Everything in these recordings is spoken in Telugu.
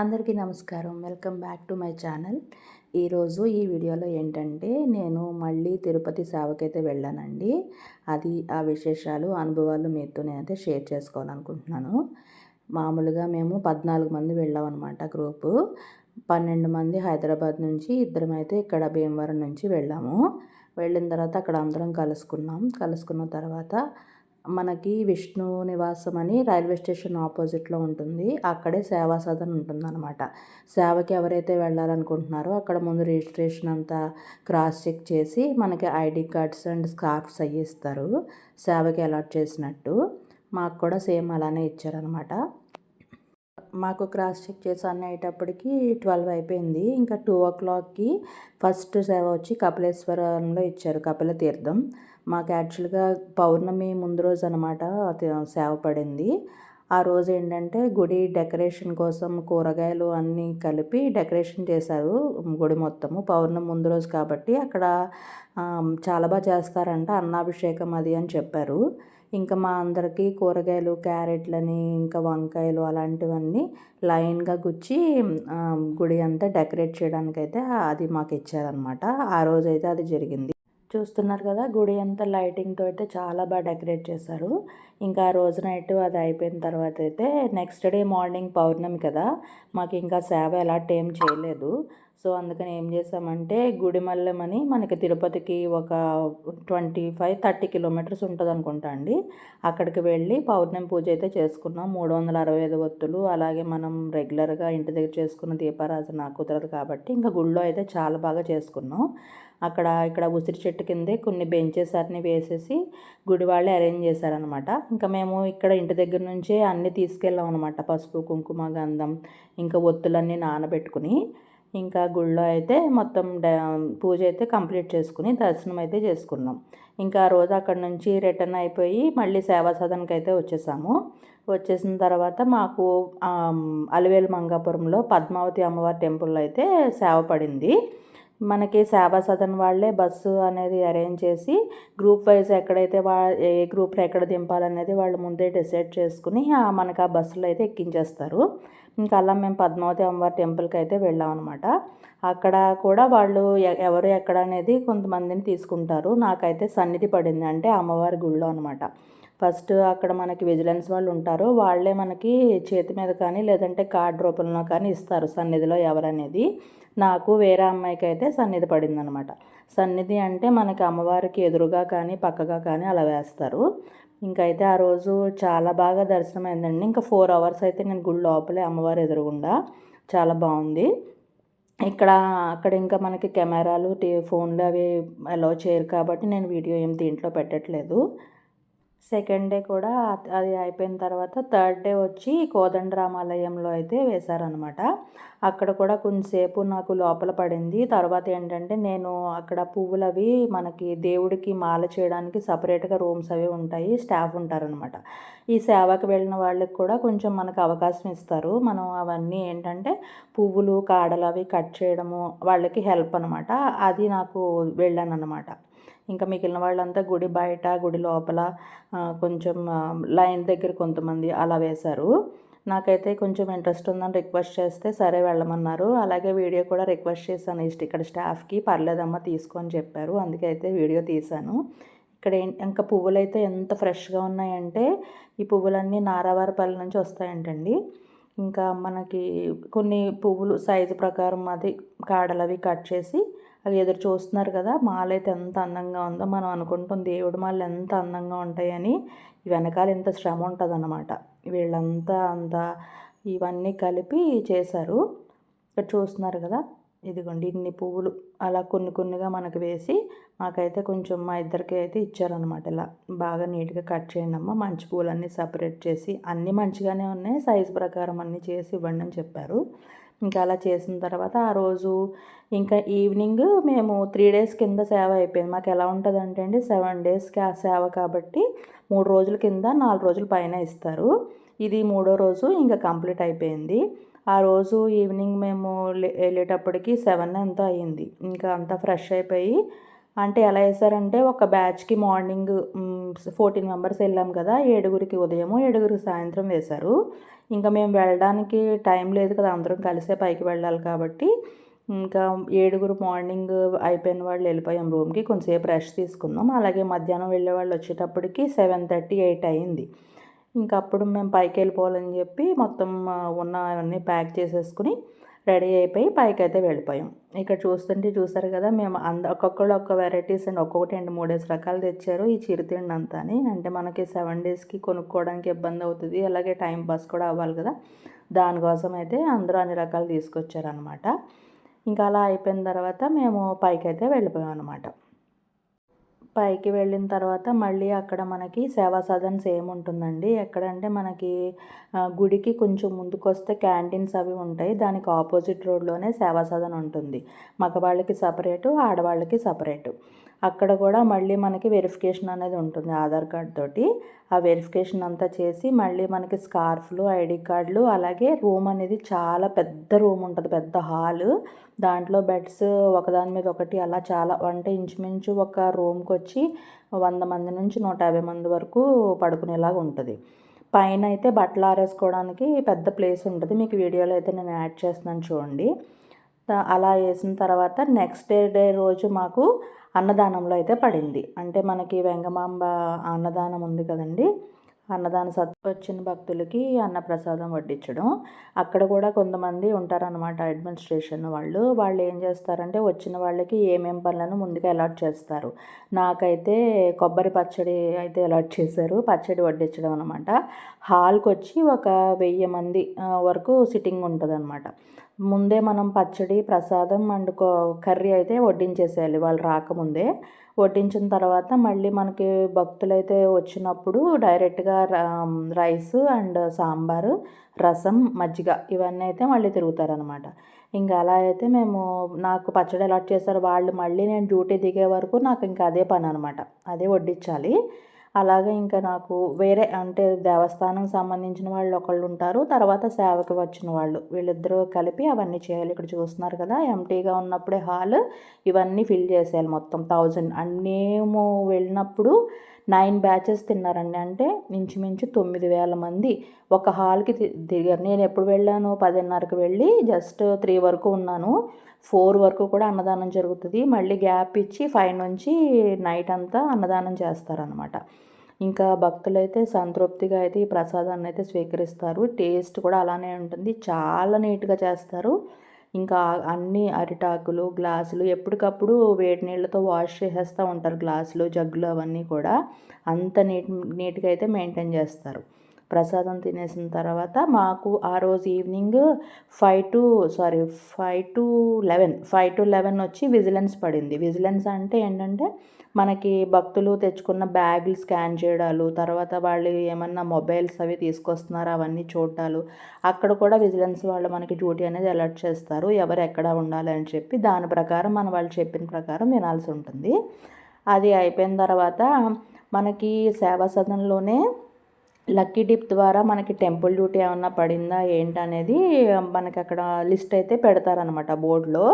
అందరికీ నమస్కారం. Welcome back to my channel. ఈరోజు ఈ వీడియోలో ఏంటంటే నేను మళ్ళీ తిరుపతి సేవకైతే వెళ్ళానండి. అది ఆ విశేషాలు అనుభవాలు మీతో నేనైతే షేర్ చేసుకోవాలనుకుంటున్నాను. మామూలుగా మేము పద్నాలుగు మంది వెళ్ళామన్నమాట గ్రూపు. పన్నెండు మంది హైదరాబాద్ నుంచి ఇద్దరం అయితే ఇక్కడ భీమవరం నుంచి వెళ్ళాము. వెళ్ళిన తర్వాత అక్కడ అందరం కలుసుకున్నాం. కలుసుకున్న తర్వాత మనకి విష్ణు నివాసం అని రైల్వే స్టేషన్ ఆపోజిట్లో ఉంటుంది. అక్కడే సేవా సదన్ ఉంటుందన్నమాట. సేవకి ఎవరైతే వెళ్ళాలనుకుంటున్నారో అక్కడ ముందు రిజిస్ట్రేషన్ అంతా క్రాస్ చెక్ చేసి మనకి ఐడి కార్డ్స్ అండ్ స్కార్ఫ్స్ అయ్యి ఇస్తారు. సేవకి అలాట్ చేసినట్టు. మాకు కూడా సేమ్ అలానే ఇచ్చారనమాట మాకు క్రాస్ చెక్ చేసి అన్నీ అయ్యేటప్పటికి ట్వెల్వ్ అయిపోయింది. ఇంకా టూ ఓ క్లాక్కి ఫస్ట్ సేవ వచ్చి కపిలేశ్వరంలో ఇచ్చారు కపిల తీర్థం. మాకు యాక్చువల్గా పౌర్ణమి ముందు రోజు అనమాట సేవ పడింది. ఆ రోజు ఏంటంటే గుడి డెకరేషన్ కోసం కూరగాయలు అన్నీ కలిపి డెకరేషన్ చేశారు గుడి మొత్తము. పౌర్ణమి ముందు రోజు కాబట్టి అక్కడ చాలా బాగా చేస్తారంట అన్నాభిషేకం అది అని చెప్పారు. ఇంకా మా అందరికీ కూరగాయలు క్యారెట్లని ఇంకా వంకాయలు అలాంటివన్నీ లైన్గా గుచ్చి గుడి అంతా డెకరేట్ చేయడానికైతే అది మాకు ఇచ్చారనమాట ఆ రోజైతే అది జరిగింది. చూస్తున్నారు కదా గుడి అంతా లైటింగ్తో అయితే చాలా బాగా డెకరేట్ చేశారు. ఇంకా ఆ రోజు నైట్ అది అయిపోయిన తర్వాత అయితే నెక్స్ట్ డే మార్నింగ్ పౌర్ణమి కదా మాకు ఇంకా సేవ ఎలాంటి టేం చేయలేదు. సో అందుకని ఏం చేసామంటే గుడిమల్లెమని మనకి తిరుపతికి ఒక ట్వంటీ ఫైవ్ థర్టీ కిలోమీటర్స్ ఉంటుంది అనుకుంటా అండి. అక్కడికి వెళ్ళి పౌర్ణమి పూజ అయితే చేసుకున్నాం. మూడు వందల అరవై ఐదు ఒత్తులు. అలాగే మనం రెగ్యులర్గా ఇంటి దగ్గర చేసుకున్న దీపారాధన కుదరదు కాబట్టి ఇంకా గుళ్ళో అయితే చాలా బాగా చేసుకున్నాం. అక్కడ ఇక్కడ ఉసిరి చెట్టు కిందే కొన్ని బెంచెస్ అన్ని వేసేసి గుడి వాళ్ళే అరేంజ్ చేశారనమాట ఇంకా మేము ఇక్కడ ఇంటి దగ్గర నుంచే అన్నీ తీసుకెళ్ళాం అనమాట పసుపు కుంకుమ గంధం ఇంకా ఒత్తులన్నీ నానబెట్టుకుని. ఇంకా గుళ్ళో అయితే మొత్తం పూజ అయితే కంప్లీట్ చేసుకుని దర్శనం అయితే చేసుకున్నాం. ఇంకా ఆ రోజు అక్కడ నుంచి రిటర్న్ అయిపోయి మళ్ళీ సేవా సదన్కి అయితే వచ్చేసాము. వచ్చేసిన తర్వాత మాకు అలివేలు మంగాపురంలో పద్మావతి అమ్మవారి టెంపుల్లో అయితే సేవ పడింది. మనకి సేవా సదన్ వాళ్ళే బస్సు అనేది అరేంజ్ చేసి గ్రూప్ వైజ్ ఎక్కడైతే వా ఏ గ్రూప్లో ఎక్కడ దింపాలనేది వాళ్ళు ముందే డిసైడ్ చేసుకుని మనకు ఆ బస్సులో అయితే ఎక్కించేస్తారు. ఇంకా అలా మేము పద్మావతి అమ్మవారి టెంపుల్కి అయితే వెళ్ళాం అనమాట అక్కడ కూడా వాళ్ళు ఎవరు ఎక్కడ అనేది కొంతమందిని తీసుకుంటారు. నాకైతే సన్నిధి పడింది అంటే అమ్మవారి గుళ్ళో అనమాట ఫస్ట్ అక్కడ మనకి విజిలెన్స్ వాళ్ళు ఉంటారు. వాళ్ళే మనకి చేతి మీద కానీ లేదంటే కార్డ్ రూపంలో కానీ ఇస్తారు సన్నిధిలో ఎవరనేది. నాకు వేరే అమ్మాయికి అయితే సన్నిధి పడింది అనమాట సన్నిధి అంటే మనకి అమ్మవారికి ఎదురుగా కానీ పక్కగా కానీ అలా వేస్తారు. ఇంకైతే ఆ రోజు చాలా బాగా దర్శనం అయిందండి ఇంకా ఫోర్ అవర్స్ అయితే నేను గుడి లోపలే అమ్మవారు ఎదురుగుండా. చాలా బాగుంది. ఇక్కడ అక్కడ ఇంకా మనకి కెమెరాలు టీ ఫోన్లు అవి అలో చేయరు కాబట్టి నేను వీడియో ఏం దీంట్లో పెట్టట్లేదు. సెకండ్ డే కూడా అది అయిపోయిన తర్వాత థర్డ్ డే వచ్చి కోదండరామాలయంలో అయితే వేశారనమాట అక్కడ కూడా కొంచెంసేపు నాకు లోపల పడింది. తర్వాత ఏంటంటే నేను అక్కడ పువ్వులు అవి మనకి దేవుడికి మాల చేయడానికి సపరేట్గా రూమ్స్ అవి ఉంటాయి. స్టాఫ్ ఉంటారనమాట ఈ సేవకు వెళ్ళిన వాళ్ళకి కూడా కొంచెం మనకు అవకాశం ఇస్తారు. మనం అవన్నీ ఏంటంటే పువ్వులు కాడలు అవి కట్ చేయడము వాళ్ళకి హెల్ప్ అనమాట అది నాకు వెళ్ళాను అనమాట ఇంకా మిగిలిన వాళ్ళంతా గుడి బయట గుడి లోపల కొంచెం లైన్ దగ్గర కొంతమంది అలా వేశారు. నాకైతే కొంచెం ఇంట్రెస్ట్ ఉందని రిక్వెస్ట్ చేస్తే సరే వెళ్ళమన్నారు. అలాగే వీడియో కూడా రిక్వెస్ట్ చేశాను. ఇక్కడ స్టాఫ్కి పర్లేదమ్మా తీసుకొని చెప్పారు. అందుకే అయితే వీడియో తీశాను. ఇక్కడ ఇంకా పువ్వులు అయితే ఎంత ఫ్రెష్గా ఉన్నాయంటే ఈ పువ్వులన్నీ నారావారిపల్లి నుంచి వస్తాయంటండి. ఇంకా మనకి కొన్ని పువ్వులు సైజు ప్రకారం అది కాడలు అవి కట్ చేసి అవి ఎదురు చూస్తున్నారు కదా మాల అయితే ఎంత అందంగా ఉందో మనం అనుకుంటాం. దేవుడి మాలలు ఎంత అందంగా ఉంటాయని వెనకాల ఎంత శ్రమ ఉంటుంది అన్నమాట వీళ్ళంతా అంత ఇవన్నీ కలిపి చేశారు. ఇక్కడ చూస్తున్నారు కదా ఇదిగోండి ఇన్ని పువ్వులు. అలా కొన్ని కొన్నిగా మనకు వేసి మాకైతే కొంచెం మా ఇద్దరికి అయితే ఇచ్చారనమాట ఇలా. బాగా నీట్గా కట్ చేయండి అమ్మ మంచి పువ్వులన్నీ సపరేట్ చేసి అన్నీ మంచిగానే ఉన్నాయి సైజు ప్రకారం అన్నీ చేసి ఇవ్వండి అని చెప్పారు. ఇంకా అలా చేసిన తర్వాత ఆ రోజు ఇంకా ఈవినింగ్ మేము త్రీ డేస్ కింద సేవ అయిపోయింది. మాకు ఎలా ఉంటుంది అంటే అండి సెవెన్ డేస్కి ఆ సేవ కాబట్టి మూడు రోజుల కింద నాలుగు రోజుల పైన ఇస్తారు. ఇది మూడో రోజు ఇంకా కంప్లీట్ అయిపోయింది. ఆ రోజు ఈవినింగ్ మేము వెళ్ళేటప్పటికి సెవెన్ ఎంతో అయ్యింది ఇంకా అంతా ఫ్రెష్ అయిపోయి అంటే ఎలా వేసారంటే ఒక బ్యాచ్కి మార్నింగ్ ఫోర్టీన్ మెంబర్స్ వెళ్ళాం కదా ఏడుగురికి ఉదయము ఏడుగురికి సాయంత్రం వేశారు. ఇంకా మేము వెళ్ళడానికి టైం లేదు కదా అందరం కలిసే పైకి వెళ్ళాలి కాబట్టి ఇంకా ఏడుగురు మార్నింగ్ అయిపోయిన వాళ్ళు వెళ్ళిపోయాం రూమ్కి కొంచెంసేపు రెస్ట్ తీసుకున్నాం. అలాగే మధ్యాహ్నం వెళ్ళే వాళ్ళు వచ్చేటప్పటికి సెవెన్ థర్టీ ఎయిట్ అయింది. ఇంకా అప్పుడు మేము పైకి వెళ్ళిపోవాలని చెప్పి మొత్తం ఉన్న అవన్నీ ప్యాక్ చేసేసుకుని రెడీ అయిపోయి పైకి అయితే వెళ్ళిపోయాం. ఇక్కడ చూస్తుంటే చూసారు కదా మేము అంద ఒక్కొక్కళ్ళు ఒక్క వెరైటీస్ అండ్ ఒక్కొక్కటి రెండు మూడేసి రకాలు తెచ్చారు. ఈ చిరుతిండి అంతా అని అంటే మనకి సెవెన్ డేస్కి కొనుక్కోవడానికి ఇబ్బంది అవుతుంది. అలాగే టైం పాస్ కూడా అవ్వాలి కదా. దానికోసం అయితే అందరూ అన్ని రకాలు తీసుకొచ్చారనమాట ఇంకా అలా అయిపోయిన తర్వాత మేము పైకి అయితే వెళ్ళిపోయాం అనమాట పైకి వెళ్ళిన తర్వాత మళ్ళీ అక్కడ మనకి సేవా సేమ్ ఉంటుందండి. ఎక్కడంటే మనకి గుడికి కొంచెం ముందుకు వస్తే క్యాంటీన్స్ అవి ఉంటాయి. దానికి ఆపోజిట్ రోడ్లోనే సేవా సదన్ ఉంటుంది. మగవాళ్ళకి సపరేటు ఆడవాళ్ళకి సపరేటు. అక్కడ కూడా మళ్ళీ మనకి వెరిఫికేషన్ అనేది ఉంటుంది ఆధార్ కార్డ్ తోటి. ఆ వెరిఫికేషన్ అంతా చేసి మళ్ళీ మనకి స్కార్ఫ్లు ఐడి కార్డులు అలాగే రూమ్ అనేది చాలా పెద్ద రూమ్ ఉంటుంది పెద్ద హాల్ దాంట్లో బెడ్స్ ఒకదాని మీద ఒకటి అలా చాలా అంటే ఇంచుమించు ఒక రూమ్కి వచ్చి వంద మంది నుంచి నూట యాభై మంది వరకు పడుకునేలాగా ఉంటుంది. పైన అయితే బట్టలు ఆరేసుకోవడానికి పెద్ద ప్లేస్ ఉంటుంది. మీకు వీడియోలో అయితే నేను యాడ్ చేస్తున్నాను చూడండి. అలా వేసిన తర్వాత నెక్స్ట్ డే రోజు మాకు అన్నదానంలో అయితే పడింది. అంటే మనకి వెంగమాంబ అన్నదానం ఉంది కదండి. అన్నదాన సత్ వచ్చిన భక్తులకి అన్నప్రసాదం వడ్డించడం. అక్కడ కూడా కొంతమంది ఉంటారనమాట అడ్మినిస్ట్రేషన్ వాళ్ళు. వాళ్ళు ఏం చేస్తారంటే వచ్చిన వాళ్ళకి ఏమేం పనులను ముందుగా అలాట్ చేస్తారు. నాకైతే కొబ్బరి పచ్చడి అయితే అలాట్ చేశారు. పచ్చడి వడ్డించడం అనమాట హాల్కి వచ్చి ఒక వెయ్యి మంది వరకు సిట్టింగ్ ఉంటుంది అనమాట ముందే మనం పచ్చడి ప్రసాదం అండ్ కర్రీ అయితే వడ్డించేసేయాలి. వాళ్ళు రాకముందే. వడ్డించిన తర్వాత మళ్ళీ మనకి భక్తులైతే వచ్చినప్పుడు డైరెక్ట్గా రైస్ అండ్ సాంబారు రసం మజ్జిగ ఇవన్నీ అయితే మళ్ళీ తిరుగుతారనమాట ఇంకా అలా అయితే మేము నాకు పచ్చడి అలాట్ చేస్తారు. వాళ్ళు మళ్ళీ నేను డ్యూటీ దిగే వరకు నాకు ఇంకా అదే పని అనమాట అదే వడ్డించాలి. అలాగే ఇంకా నాకు వేరే అంటే దేవస్థానం సంబంధించిన వాళ్ళు ఒకళ్ళు ఉంటారు. తర్వాత సేవకి వచ్చిన వాళ్ళు. వీళ్ళిద్దరూ కలిపి అవన్నీ చేయాలి. ఇక్కడ చూస్తున్నారు కదా ఎంటీగా ఉన్నప్పుడే హాల్ ఇవన్నీ ఫిల్ చేసేయాలి మొత్తం థౌజండ్. అన్నేము వెళ్ళినప్పుడు నైన్ బ్యాచెస్ తిన్నారండి. అంటే ఇంచుమించు తొమ్మిది వేల మంది. ఒక హాల్కి దిగారు నేను ఎప్పుడు వెళ్ళాను? పదిన్నరకు వెళ్ళి జస్ట్ త్రీ వరకు ఉన్నాను. ఫోర్ వరకు కూడా అన్నదానం జరుగుతుంది. మళ్ళీ గ్యాప్ ఇచ్చి ఫైవ్ నుంచి నైట్ అంతా అన్నదానం చేస్తారనమాట ఇంకా భక్తులైతే సంతృప్తిగా అయితే ఈ ప్రసాదాన్ని అయితే స్వీకరిస్తారు. టేస్ట్ కూడా అలానే ఉంటుంది. చాలా నీట్గా చేస్తారు. ఇంకా అన్ని అరిటాకులు గ్లాసులు ఎప్పటికప్పుడు వేడి నీళ్ళతో వాష్ చేసేస్తూ ఉంటారు గ్లాసులు జగ్గులు అవన్నీ కూడా. అంత నీట్ నీట్గా అయితే మెయింటైన్ చేస్తారు. ప్రసాదం తినేసిన తర్వాత మాకు ఆ రోజు evening five to sorry five to eleven five to eleven వచ్చి విజిలెన్స్ పడింది. విజిలెన్స్ అంటే ఏంటంటే మనకి భక్తులు తెచ్చుకున్న బ్యాగులు స్కాన్ చేయడాలు తర్వాత వాళ్ళు ఏమన్నా మొబైల్స్ అవి తీసుకొస్తున్నారా అవన్నీ చూడాలు అక్కడ కూడా విజిలెన్స్ వాళ్ళు మనకి డ్యూటీ అనేది అలర్ట్ చేస్తారు. ఎవరు ఎక్కడ ఉండాలి అని చెప్పి దాని ప్రకారం మన వాళ్ళు చెప్పిన ప్రకారం వినాల్సి ఉంటుంది. అది అయిపోయిన తర్వాత మనకి సేవా సదనలోనే లక్కీ డిప్ ద్వారా మనకి టెంపుల్ డ్యూటీ ఏమన్నా పడిందా ఏంటనేది మనకి అక్కడ లిస్ట్ అయితే పెడతారనమాట బోర్డులో.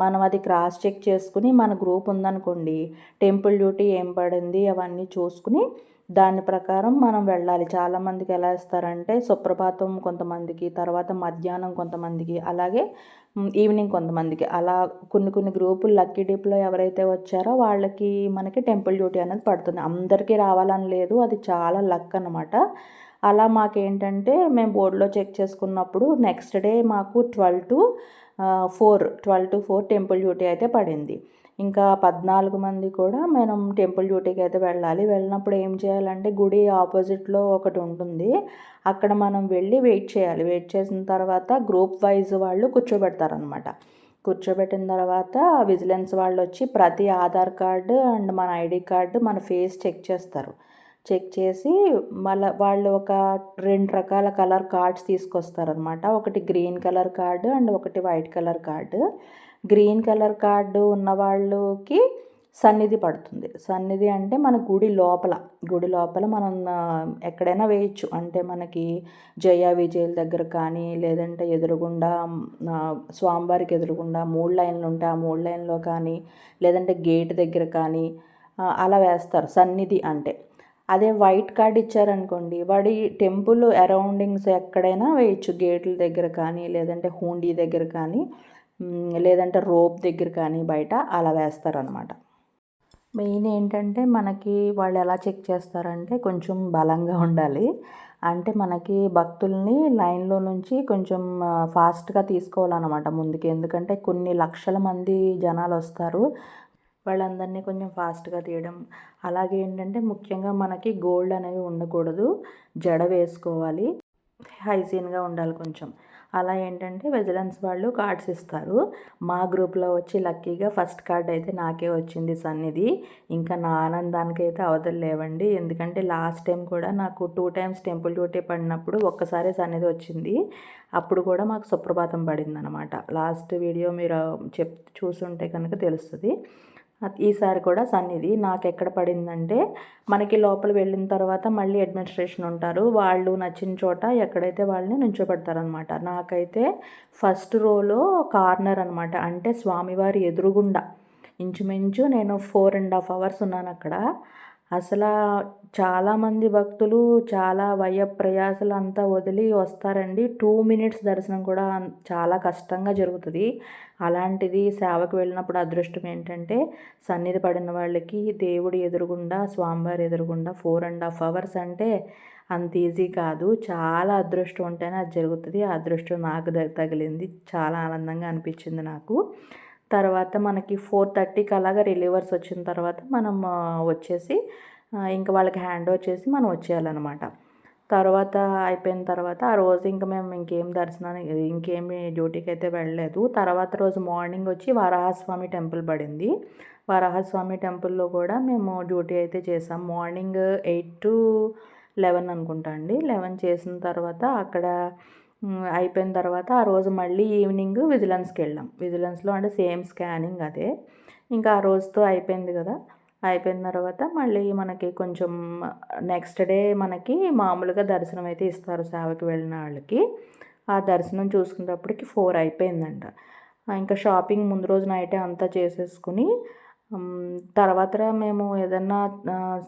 మనం అది క్రాస్ చెక్ చేసుకుని మన గ్రూప్ ఉందనుకోండి టెంపుల్ డ్యూటీ ఏం పడింది అవన్నీ చూసుకుని దాని ప్రకారం మనం వెళ్ళాలి. చాలామందికి ఎలా ఇస్తారంటే సుప్రభాతం కొంతమందికి తర్వాత మధ్యాహ్నం కొంతమందికి అలాగే ఈవినింగ్ కొంతమందికి. అలా కొన్ని కొన్ని గ్రూపులు లక్కీ డిప్లో ఎవరైతే వచ్చారో వాళ్ళకి మనకి టెంపుల్ డ్యూటీ అనేది పడుతుంది. అందరికీ రావాలని లేదు. అది చాలా లక్ అనమాట అలా మాకేంటంటే మేము బోర్డులో చెక్ చేసుకున్నప్పుడు నెక్స్ట్ డే మాకు twelve to four twelve to four temple duty అయితే పడింది. ఇంకా పద్నాలుగు మంది కూడా మనం టెంపుల్ డ్యూటీకి అయితే వెళ్ళాలి. వెళ్ళినప్పుడు ఏం చేయాలంటే గుడి ఆపోజిట్లో ఒకటి ఉంటుంది. అక్కడ మనం వెళ్ళి వెయిట్ చేయాలి. వెయిట్ చేసిన తర్వాత గ్రూప్ వైజ్ వాళ్ళు కూర్చోబెడతారనమాట కూర్చోబెట్టిన తర్వాత విజిలెన్స్ వాళ్ళు వచ్చి ప్రతి ఆధార్ కార్డు అండ్ మన ఐడి కార్డు మన ఫేస్ చెక్ చేస్తారు. చెక్ చేసి మళ్ళీ వాళ్ళు ఒక రెండు రకాల కలర్ కార్డ్స్ తీసుకొస్తారనమాట ఒకటి గ్రీన్ కలర్ కార్డు అండ్ ఒకటి white colour card. Green colour card ఉన్న వాళ్ళకి సన్నిధి పడుతుంది. సన్నిధి అంటే మన గుడి లోపల. గుడి లోపల మనం ఎక్కడైనా వేయచ్చు. అంటే మనకి జయ విజయల దగ్గర కానీ లేదంటే ఎదురుగుండా స్వామివారికి ఎదురుగుండా మూడు లైన్లు ఉంటాయి ఆ మూడు లైన్లో కానీ లేదంటే గేట్ దగ్గర కానీ అలా వేస్తారు. సన్నిధి అంటే. అదే వైట్ కార్డ్ ఇచ్చారనుకోండి వాడి టెంపుల్ అరౌండింగ్స్ ఎక్కడైనా వేయచ్చు. గేట్ల దగ్గర కానీ లేదంటే హూండీ దగ్గర కానీ. లేదంటే రోప్ దగ్గర కానీ బయట అలా వేస్తారనమాట మెయిన్ ఏంటంటే మనకి వాళ్ళు ఎలా చెక్ చేస్తారంటే కొంచెం బలంగా ఉండాలి. అంటే మనకి భక్తుల్ని లైన్లో నుంచి కొంచెం ఫాస్ట్గా తీసుకోవాలన్నమాట ముందుకి. ఎందుకంటే కొన్ని లక్షల మంది జనాలు వస్తారు. వాళ్ళందరినీ కొంచెం ఫాస్ట్గా తీయడం. అలాగే ఏంటంటే ముఖ్యంగా మనకి గోల్డ్ అనేవి ఉండకూడదు. జడ వేసుకోవాలి. హైజీన్గా ఉండాలి కొంచెం. అలా ఏంటంటే విజిలెన్స్ వాళ్ళు కార్డ్స్ ఇస్తారు. మా గ్రూప్లో వచ్చి లక్కీగా ఫస్ట్ కార్డ్ అయితే నాకే వచ్చింది సన్నిధి. ఇంకా నా ఆనందానికి అయితే అవతలు లేవండి. ఎందుకంటే లాస్ట్ టైం కూడా నాకు టూ టైమ్స్ టెంపుల్ డ్యూటీ పడినప్పుడు ఒక్కసారి సన్నిధి వచ్చింది. అప్పుడు కూడా మాకు సుప్రభాతం పడింది అనమాట లాస్ట్ వీడియో మీరు చెప్ చూసుంటే కనుక తెలుస్తుంది. ఈసారి కూడా సన్నిధి నాకు ఎక్కడ పడిందంటే మనకి లోపల వెళ్ళిన తర్వాత మళ్ళీ అడ్మినిస్ట్రేషన్ ఉంటారు. వాళ్ళు నచ్చిన చోట ఎక్కడైతే వాళ్ళని నుంచోబెడతారనమాట. నాకైతే ఫస్ట్ రోలో కార్నర్ అనమాట. అంటే స్వామివారి ఎదురుగుండా. ఇంచుమించు నేను ఫోర్ అండ్ హాఫ్ అవర్స్ ఉన్నాను అక్కడ అసలు చాలామంది భక్తులు చాలా వయ ప్రయాసలు అంతా వదిలి వస్తారండి. టూ మినిట్స్ దర్శనం కూడా చాలా కష్టంగా జరుగుతుంది. అలాంటిది సేవకు వెళ్ళినప్పుడు అదృష్టం ఏంటంటే సన్నిధి పడిన వాళ్ళకి దేవుడి ఎదురుగుండా స్వామివారి ఎదురుగుండా ఫోర్ అండ్ హాఫ్ అవర్స్ అంటే అంత ఈజీ కాదు. చాలా అదృష్టం ఉంటేనే అది జరుగుతుంది. ఆ అదృష్టం నాకు తగిలింది. చాలా ఆనందంగా అనిపించింది నాకు. తర్వాత మనకి ఫోర్ థర్టీకి అలాగా రిలీవర్స్ వచ్చిన తర్వాత మనం వచ్చేసి ఇంకా వాళ్ళకి హ్యాండ్ ఓవర్ చేసి మనం వచ్చేయాలన్నమాట. తర్వాత అయిపోయిన తర్వాత ఆ రోజు ఇంకా మేము ఇంకేం దర్శనానికి ఇంకేమి డ్యూటీకి అయితే వెళ్ళలేదు. తర్వాత రోజు మార్నింగ్ వచ్చి వరాహస్వామి టెంపుల్ పడింది. వరాహస్వామి టెంపుల్లో కూడా మేము డ్యూటీ అయితే చేసాం. మార్నింగ్ ఎయిట్ టు లెవెన్ అనుకుంటా అండి. లెవెన్ చేసిన తర్వాత అక్కడ అయిపోయిన తర్వాత ఆ రోజు మళ్ళీ ఈవినింగ్ విజిలెన్స్కి వెళ్ళాం. విజిలెన్స్లో అంటే సేమ్ స్కానింగ్ అదే. ఇంకా ఆ రోజుతో అయిపోయింది కదా. అయిపోయిన తర్వాత మళ్ళీ మనకి కొంచెం నెక్స్ట్ డే మనకి మామూలుగా దర్శనం అయితే ఇస్తారు సేవకి వెళ్ళిన వాళ్ళకి. ఆ దర్శనం చూసుకునేటప్పటికి ఫోర్ అయిపోయిందంట. ఇంకా షాపింగ్ ముందు రోజు నైటే అంతా చేసేసుకుని తర్వాత మేము ఏదన్నా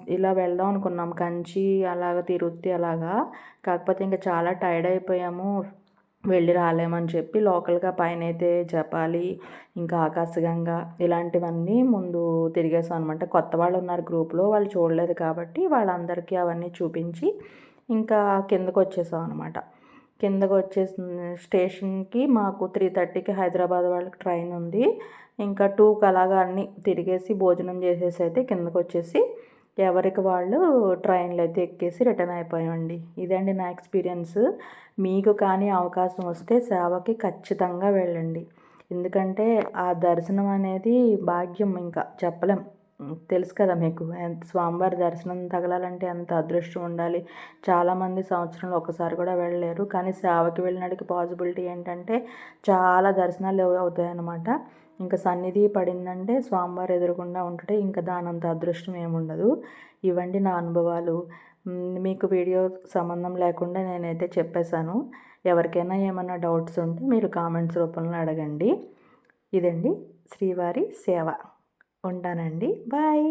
ఇలా వెళ్దాం అనుకున్నాం. కంచి అలాగ తిరుగుతి అలాగా. కాకపోతే ఇంకా చాలా టైర్డ్ అయిపోయాము. వెళ్ళి రాలేమని చెప్పి లోకల్గా పైన అయితే జపాలి ఇంకా ఆకాశగంగా ఇలాంటివన్నీ ముందు తిరిగేసాం అనమాట కొత్త వాళ్ళు ఉన్నారు గ్రూప్లో వాళ్ళు చూడలేదు కాబట్టి వాళ్ళందరికీ అవన్నీ చూపించి ఇంకా కిందకు వచ్చేసాం అనమాట కిందకు వచ్చేసి స్టేషన్కి మాకు త్రీ థర్టీకి హైదరాబాద్ వాళ్ళకి ట్రైన్ ఉంది. ఇంకా టూకి అలాగా అన్ని తిరిగేసి భోజనం చేసేసి అయితే కిందకు వచ్చేసి ఎవరికి వాళ్ళు ట్రైన్లు అయితే ఎక్కేసి రిటర్న్ అయిపోయామండి. ఇదండి నా ఎక్స్పీరియన్స్. మీకు కానీ అవకాశం వస్తే సేవకి ఖచ్చితంగా వెళ్ళండి. ఎందుకంటే ఆ దర్శనం అనేది భాగ్యం ఇంకా చెప్పలేం. తెలుసు కదా మీకు ఎంత స్వామివారి దర్శనం తగలాలంటే ఎంత అదృష్టం ఉండాలి. చాలామంది సంవత్సరంలో ఒకసారి కూడా వెళ్ళలేరు. కానీ సేవకి వెళ్ళినడికి పాసిబిలిటీ ఏంటంటే చాలా దర్శనాలు అవుతాయన్నమాట. ఇంకా సన్నిధి పడిందంటే స్వామివారు ఎదురకుండా ఉంటే ఇంకా దానంత అదృష్టం ఏముండదు. ఇవండి నా అనుభవాలు. మీకు వీడియో సంబంధం లేకుండా నేనైతే చెప్పేశాను. ఎవరికైనా ఏమైనా డౌట్స్ ఉంటే మీరు కామెంట్స్ రూపంలో అడగండి. ఇదండి శ్రీవారి సేవ. ఉంటానండి. బాయ్.